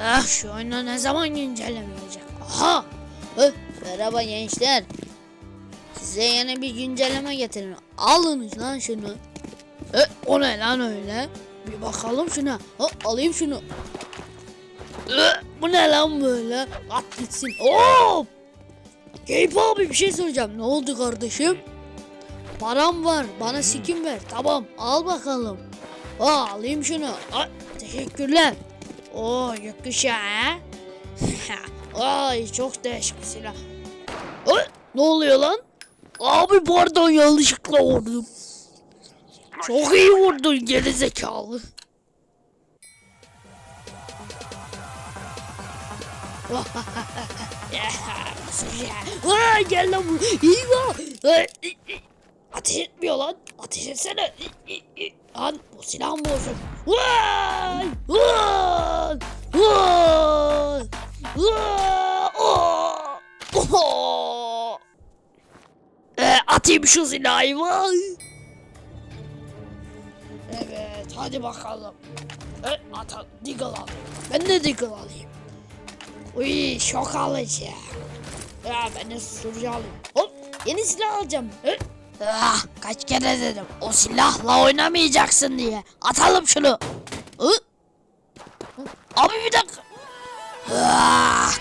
Ah şu oyuna ne zaman güncelleme olacak? Aha! Hı, merhaba gençler. Size yeni bir güncelleme getirdim. Alınız lan şunu. E, o ne lan öyle? Bir bakalım şuna. Ha, alayım şunu. E, bu ne lan böyle? At gitsin. Hop! Geyip abi bir şey soracağım. Ne oldu kardeşim? Param var. Bana sikim ver. Tamam al bakalım. Aa, alayım şunu. Aa, teşekkürler. Oo gökkuşağı? Ay çok değişik bir silah. Ay, ne oluyor lan? Abi pardon yanlışlıkla vurdum. Çok iyi vurdun geri zekalı. Aa, gel lan bu. Eyvah. Ateş etmiyor lan. Ateş etsene. Lan bu silah mı? Vay! Oh! Oh! Ee, atayım şu silahı vay. Evet hadi bakalım. Evet at Deagle alayım. Ben de Deagle alayım. Uy şok alıcı. Ya ben de susturucu alayım. Hop yeni silah alacağım. Hı? Ah, kaç kere dedim o silahla oynamayacaksın diye. Atalım şunu. Hı? Abi bir dakika. Ah,